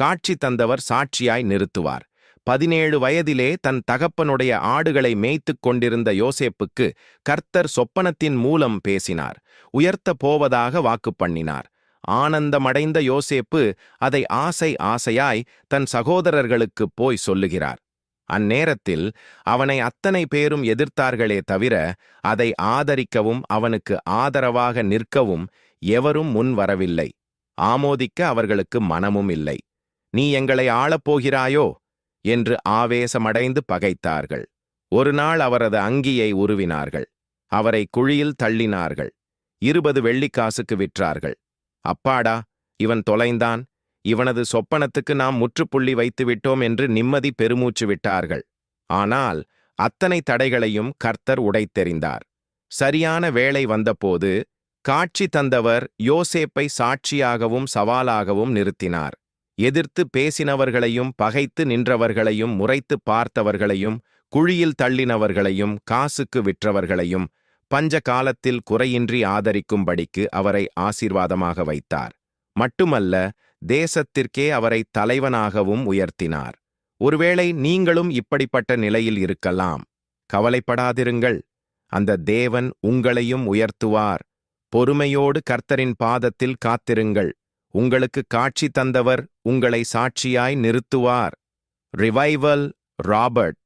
காட்சி தந்தவர் சாட்சியாய் நிறுத்துவார். பதினேழு வயதிலே தன் தகப்பனுடைய ஆடுகளை மேய்த்துக் கொண்டிருந்த யோசேப்புக்கு கர்த்தர் சொப்பனத்தின் மூலம் பேசினார். உயர்த்த போவதாக வாக்கு பண்ணினார். ஆனந்தமடைந்த யோசேப்பு அதை ஆசை ஆசையாய் தன் சகோதரர்களுக்குப் போய் சொல்லுகிறார். அந்நேரத்தில் அவனை அத்தனை பேரும் எதிர்த்தார்களே தவிர அதை ஆதரிக்கவும் அவனுக்கு ஆதரவாக நிற்கவும் எவரும் முன் வரவில்லை. ஆமோதிக்க அவர்களுக்கு மனமும் இல்லை. நீ எங்களை ஆளப்போகிறாயோ? என்று ஆவேசமடைந்து பகைத்தார்கள். ஒரு நாள் அவரது அங்கியை உருவினார்கள். அவரை குழியில் தள்ளினார்கள். இருபது வெள்ளிக்காசுக்கு விற்றார்கள். அப்பாடா இவன் தொலைந்தான். இவனது சொப்பனத்துக்கு நாம் முற்றுப்புள்ளி வைத்துவிட்டோம் என்று நிம்மதி பெருமூச்சு விட்டார்கள். ஆனால் அத்தனை தடைகளையும் கர்த்தர் உடைத்தெறிந்தார். சரியான வேளை வந்தபோது காட்சி தந்தவர் யோசேப்பை சாட்சியாகவும் சவாலாகவும் நிறுத்தினார். எதிர்த்து பேசினவர்களையும் பகைத்து நின்றவர்களையும் முறைத்து பார்த்தவர்களையும் குழியில் தள்ளினவர்களையும் காசுக்கு விற்றவர்களையும் பஞ்ச காலத்தில் குறையின்றி ஆதரிக்கும்படிக்கு அவரை ஆசீர்வாதமாக வைத்தார். மட்டுமல்ல தேசத்திற்கே அவரை தலைவனாகவும் உயர்த்தினார். ஒருவேளை நீங்களும் இப்படிப்பட்ட நிலையில் இருக்கலாம். கவலைப்படாதிருங்கள். அந்த தேவன் உங்களையும் உயர்த்துவார். பொறுமையோடு கர்த்தரின் பாதத்தில் காத்திருங்கள். உங்களுக்கு காட்சி தந்தவர் உங்களை சாட்சியாய் நிறுத்துவார். Revival Robert.